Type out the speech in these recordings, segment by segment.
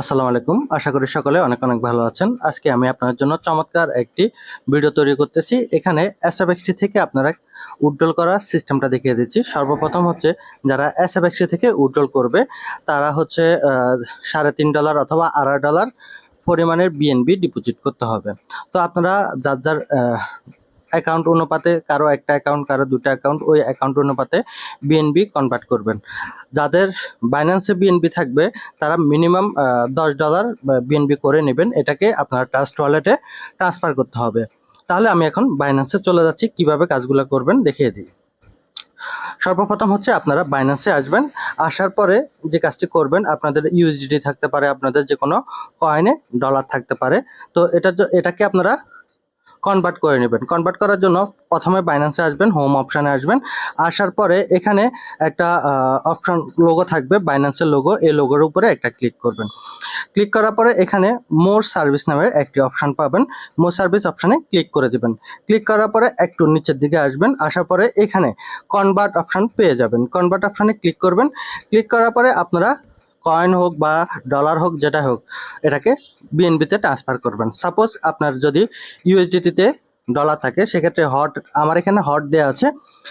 আসসালামু আলাইকুম। আশা করি সকলে অনেক অনেক ভালো আছেন। আজকে আমি আপনাদের জন্য চমৎকার একটি ভিডিও তৈরি করতেছি। এখানে এসএফএক্সি থেকে আপনারা উজ্জ্বল করার সিস্টেমটা দেখিয়ে দিচ্ছি। সর্বপ্রথম হচ্ছে যারা এসএফএক্সি থেকে উজ্জ্বল করবে, তারা হচ্ছে সাড়ে তিন ডলার অথবা আড়াই ডলার পরিমাণের বিএনবি ডিপোজিট করতে হবে। তো আপনারা যার যার অ্যাকাউন্ট অনুপাতে, কারও একটা অ্যাকাউন্ট কারও দুটো অ্যাকাউন্ট ওই অ্যাকাউন্ট অনুপাতে বিএনবি কনভার্ট করবেন। যাদের বাইন্যান্সে বিএনবি থাকবে, তারা মিনিমাম দশ ডলার বিএনবি করে নেবেন। এটাকে আপনার ট্রাস্ট ওয়ালেটে ট্রান্সফার করতে হবে। তাহলে আমি এখন বাইন্যান্সে চলে যাচ্ছি, কীভাবে কাজগুলো করবেন দেখিয়ে দিই। সর্বপ্রথম হচ্ছে আপনারা বাইন্যান্সে আসবেন। আসার পরে যে কাজটি করবেন, আপনাদের ইউএসডি থাকতে পারে, আপনাদের যে কোনো কয়েনে ডলার থাকতে পারে। তো এটা এটাকে আপনারা কনভার্ট করে নেবেন। কনভার্ট করার জন্য প্রথমে বাইন্যান্সে আসবেন হোম অপশানে আসবেন। আসার পরে এখানে একটা অপশান লোগো থাকবে বাইন্যান্সের লোগো এই লোগোর উপরে একটা ক্লিক করবেন। ক্লিক করার পরে এখানে মোর সার্ভিস নামের একটি অপশান পাবেন। মোর সার্ভিস অপশানে ক্লিক করে দিবেন। ক্লিক করার পরে একটু নিচের দিকে আসবেন। আসার পরে এখানে কনভার্ট অপশান পেয়ে যাবেন। কনভার্ট অপশানে ক্লিক করবেন। ক্লিক করার পরে আপনারা কয়েন হোক বা ডলার হোক, যেটা হোক, এটাকে বিএনবিতে ট্রান্সফার করবেন। সাপোজ আপনার যদি ইউএসডিটিতে ডলার থাকে, সেক্ষেত্রে হট আমার এখানে হট দেওয়া আছে,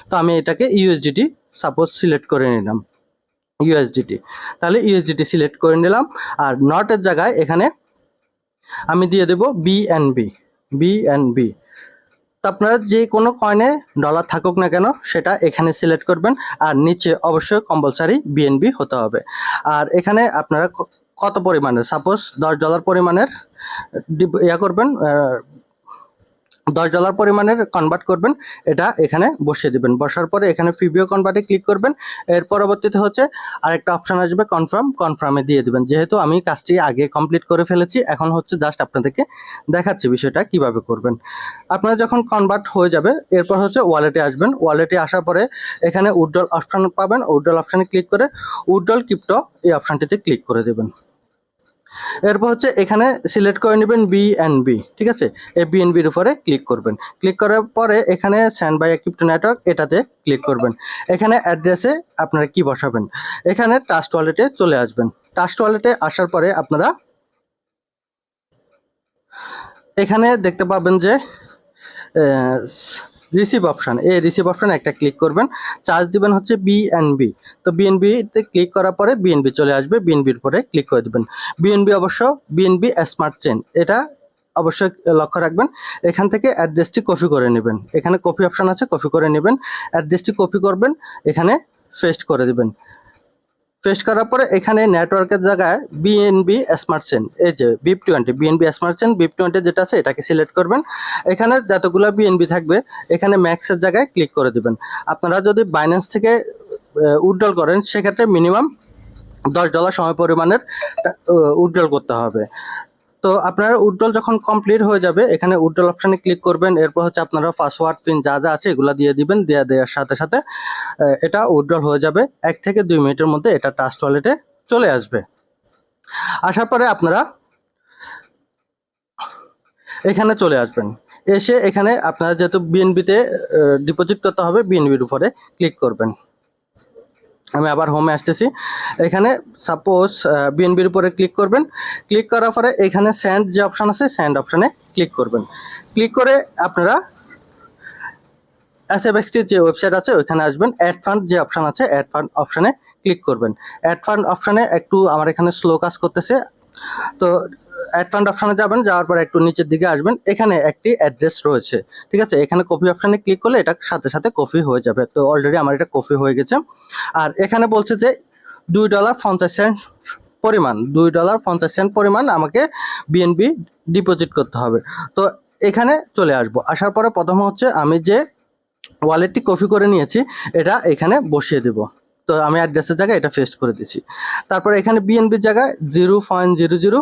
তো আমি এটাকে ইউএসডিটি সাপোজ সিলেক্ট করে নিলাম। ইউএসডিটি তাহলে ইউএসডিটি সিলেক্ট করে নিলাম, আর নটের জায়গায় এখানে আমি দিয়ে দেব বিএনবি বিএনবি তো আপনারা যে কোনো কয়েনে ডলার থাকুক না কেন, সেটা এখানে সিলেক্ট করবেন আর নিচে অবশ্যই কম্পালসারি বিএনবি হতে হবে। আর এখানে আপনারা কত পরিমাণের? সাপোজ দশ ডলার পরিমাণের ইয়া করবেন দশ ডলার পরিমাণের কনভার্ট করবেন, এটা এখানে বসিয়ে দেবেন। বসার পরে এখানে প্রিভিউ কনভার্টে ক্লিক করবেন। এর পরবর্তীতে হচ্ছে আরেকটা অপশান আসবে কনফার্ম কনফার্মে দিয়ে দেবেন। যেহেতু আমি কাজটি আগে কমপ্লিট করে ফেলেছি, এখন হচ্ছে জাস্ট আপনাদেরকে দেখাচ্ছি বিষয়টা কীভাবে করবেন। আপনারা যখন কনভার্ট হয়ে যাবে, এরপর হচ্ছে ওয়ালেটে আসবেন। ওয়ালেটে আসার পরে এখানে উড্ডল অপশান পাবেন। উড্ডল অপশানে ক্লিক করে উড্ডল ক্রিপ্টো এই অপশানটিতে ক্লিক করে দেবেন। এরপর হচ্ছে এখানে সিলেক্ট করে নেবেন বিএনবি ঠিক আছে? এই বিএনবির উপরে ক্লিক করবেন। ক্লিক করার পরে এখানে স্যান্ড বাই ক্রিপ্টো নেটওয়ার্ক এটাতে ক্লিক করবেন। এখানে অ্যাড্রেসে আপনারা কি বসাবেন? এখানে টাস্ট ওয়ালেটে চলে আসবেন। টাস্ট ওয়ালেটে আসার পরে আপনারা এখানে দেখতে পাবেন যে রিসিভ অপশান এই রিসিভ অপশান একটা ক্লিক করবেন চার্জ দিবেন হচ্ছে বিএনবি তো বিএনবিতে ক্লিক করার পরে বিএনবি চলে আসবে বিএনবির পরে ক্লিক করে দেবেন। বিএনবি অবশ্য বিএনবি স্মার্ট চেন এটা অবশ্যই লক্ষ্য রাখবেন। এখান থেকে অ্যাড্রেসটি কপি করে নেবেন। এখানে কপি অপশান আছে কপি করে নেবেন। অ্যাড্রেসটি কপি করবেন, এখানে পেস্ট করে দিবেন। পেস্ট করার পরে এখানে নেটওয়ার্কের জায়গায় বিএনবি স্মার্ট সেন এই যে BEP twenty BNB smart chain BEP twenty যেটা আছে এটাকে সিলেক্ট করবেন। এখানে যতগুলো বিএনবি থাকবে, এখানে ম্যাক্সের জায়গায় ক্লিক করে দেবেন। আপনারা যদি বাইন্যান্স থেকে উইড্রল করেন, সেক্ষেত্রে মিনিমাম দশ ডলার সময় পরিমাণের উইড্রল করতে হবে। তো আপনার উইড্রল যখন কমপ্লিট হয়ে যাবে, এখানে উইড্রল অপশানে ক্লিক করবেন, এরপর হচ্ছে আপনারা পাসওয়ার্ড পিন যা যা আছে এগুলো দিয়ে দিবেন দেওয়া দেওয়ার সাথে সাথে এটা উইড্রল হয়ে যাবে। এক থেকে দুই মিনিটের মধ্যে এটা ট্রাস্ট ওয়ালেটে চলে আসবে। আসার পরে আপনারা এখানে চলে আসবেন। এসে এখানে আপনারা যেহেতু বিএনবিতে ডিপোজিট করতে হবে বিএনবির উপরে ক্লিক করবেন। আমি আবার হোমে আসতেছি। এখানে সাপোজ বিএনবির উপরে ক্লিক করবেন। ক্লিক করার পরে এখানে স্যান্ড যে অপশান আছে স্যান্ড অপশানে ক্লিক করবেন। ক্লিক করে আপনারা এসএফএক্সটির যে ওয়েবসাইট আছে, ওইখানে আসবেন। অ্যাড ফান্ড যে অপশান আছে অ্যাড ফান্ড অপশানে ক্লিক করবেন। অ্যাড ফান্ড অপশানে একটু আমার এখানে স্লো কাজ করতেছে। তো অ্যাড ফান্ড অপশানে যাবেন, যাওয়ার পর একটু নিচের দিকে আসবেন, এখানে একটি অ্যাড্রেস রয়েছে, ঠিক আছে? এখানে কপি অপশানে ক্লিক করলে এটা সাথে সাথে কপি হয়ে যাবে। তো অলরেডি আমার এটা কপি হয়ে গেছে। আর এখানে বলছে যে, দুই ডলার পঞ্চাশ সেন্ট পরিমাণ, দুই ডলার পঞ্চাশ সেন্ট পরিমাণ আমাকে বিএনবি ডিপোজিট করতে হবে। তো এখানে চলে আসব। আসার পরে প্রথম হচ্ছে আমি যে ওয়ালেটটি কপি করে নিয়েছি, এটা এখানে বসিয়ে দেব। তো আমি অ্যাড্রেসের জায়গায় এটা পেস্ট করে দিছি তারপর এখানে বিএনবির জায়গায় zero point zero zero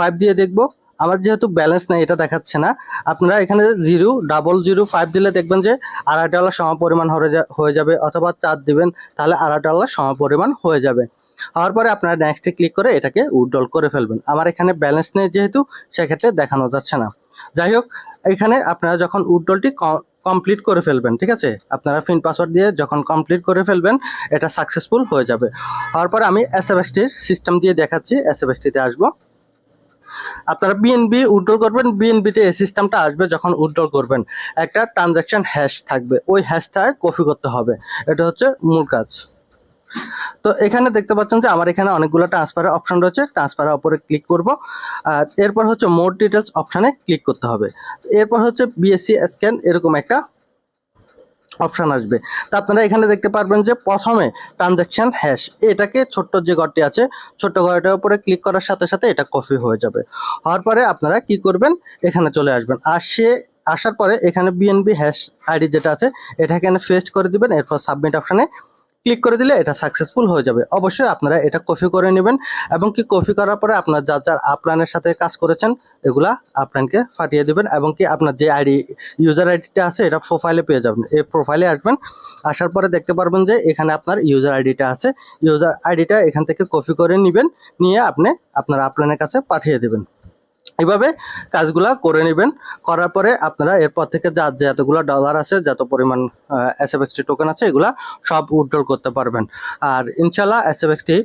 five দিয়ে দেখব। আমার যেহেতু ব্যালেন্স নেই, এটা দেখাচ্ছে না। আপনারা এখানে জিরো ডাবল জিরো ফাইভ দিলে দেখবেন যে আড়াই ডলার সম পরিমাণ হয়ে যাবে অথবা চার দিবেন, তাহলে আড়াই ডলার সম পরিমাণ হয়ে যাবে। হওয়ার পরে আপনারা নেক্সটে ক্লিক করে এটাকে উইড্রল করে ফেলবেন। আমার এখানে ব্যালেন্স নেই যেহেতু, সেক্ষেত্রে দেখানো যাচ্ছে না। যাই হোক, এখানে আপনারা যখন উইড্রলটি কমপ্লিট করে ফেলবেন, ঠিক আছে? আপনারা ফিন পাসওয়ার্ড দিয়ে যখন কমপ্লিট করে ফেলবেন, এটা সাকসেসফুল হয়ে যাবে। হওয়ার পর আমি এস এফ সিস্টেম দিয়ে দেখাচ্ছি। এস এফ এক্সটিতে আসব। আপনারা বিএনবি উইথড্রল করবেন বিএনবিতে এই সিস্টেমটা আসবে যখন উইথড্রল করবেন। একটা ট্রানজাকশন হ্যাশ থাকবে, ওই হ্যাশটায় কপি করতে হবে। এটা হচ্ছে মূল কাজ। তো এখানে দেখতে পাচ্ছেন যে আমার এখানে অনেকগুলো ট্রান্সফারের অপশন রয়েছে ট্রান্সফারের উপরে ক্লিক করব। আর এরপর হচ্ছে মোর ডিটেলস অপশানে ক্লিক করতে হবে। এরপর হচ্ছে বিএসসি স্ক্যান এরকম একটা অপশন আসবে। তা আপনারা এখানে দেখতে পারবেন যে প্রথমে ট্রানজ্যাকশান হ্যাশ এটাকে ছোট্ট যে ঘরটি আছে, ছোট্ট ঘরটার উপরে ক্লিক করার সাথে সাথে এটা কপি হয়ে যাবে। হওয়ার পরে আপনারা কি করবেন? এখানে চলে আসবেন। আর সে, আসার পরে এখানে বিএনবি হ্যাশ আইডি যেটা আছে এটা এখানে ফেস্ট করে দিবেন। এরপর সাবমিট অপশানে ক্লিক করে দিলে এটা সাকসেসফুল হয়ে যাবে। অবশ্যই আপনারা এটা কপি করে নেবেন এবং কি কপি করার পরে আপনার যার যার আপলানের সাথে কাজ করেছেন, এগুলা আপনাকে ফাটিয়ে দেবেন এবং কি আপনার যে আইডি ইউজার আইডিটা আছে এটা প্রোফাইলে পেয়ে যাবেন। এই প্রোফাইলে আসবেন, আসার পরে দেখতে পারবেন যে এখানে আপনার ইউজার আইডিটা আছে। ইউজার আইডিটা এখান থেকে কপি করে নেবেন, নিয়ে আপনি আপনার আপলানের কাছে পাঠিয়ে দেবেন। এইভাবে কাজগুলা করে নেবেন। করার পরে আপনারা এরপর থেকে যা যতগুলো ডলার আছে, যত পরিমাণ এস এফ এক্সটি টোকেন আছে, এগুলা সব উইথড্রল করতে পারবেন। আর ইনশাল্লাহ এস এফ এক্সটি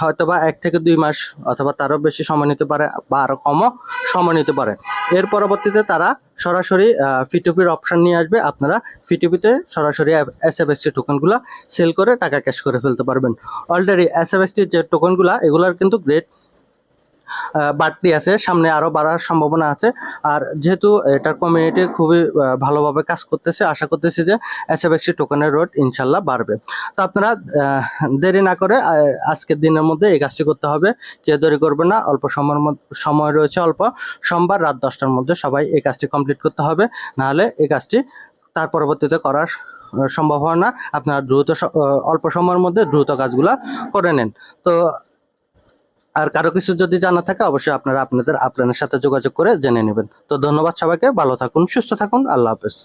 হয়তো বা এক থেকে দুই মাস অথবা তারও বেশি সময় নিতে পারে বা আরও কমও সময় নিতে পারে। এর পরবর্তীতে তারা সরাসরি ফিটুপির অপশান নিয়ে আসবে। আপনারা ফিটুপিতে সরাসরি এস এফ এক্সটি টোকেনগুলো সেল করে টাকা ক্যাশ করে ফেলতে পারবেন। অলরেডি এস এফ এক্সটির যে টোকেনগুলো এগুলোর কিন্তু গ্রেট বাড়তি আছে সামনে আরও বাড়ার সম্ভাবনা আছে। আর যেহেতু এটার কমিউনিটি খুবই ভালোভাবে কাজ করতেছে আশা করতেছি যে এসএফএক্সি টোকেনের রোড ইনশাল্লাহ বাড়বে। তো আপনারা দেরি না করে আজকের দিনের মধ্যে এই কাজটি করতে হবে। কেউ দেরি করবে না অল্প সময়ের সময় রয়েছে অল্প। সোমবার রাত দশটার মধ্যে সবাই এই কাজটি কমপ্লিট করতে হবে। নাহলে এই কাজটি তার পরবর্তীতে করার আহ, সম্ভব হয় না আপনারা দ্রুত অল্প সময়ের মধ্যে দ্রুত কাজগুলা করে নেন। তো আর কারও কিছু যদি জানা থাকে, অবশ্যই আপনারা আপনাদের আপনার সাথে যোগাযোগ করে জেনে নেবেন। তো ধন্যবাদ সবাইকে, ভালো থাকুন, সুস্থ থাকুন, আল্লাহ হাফেজ।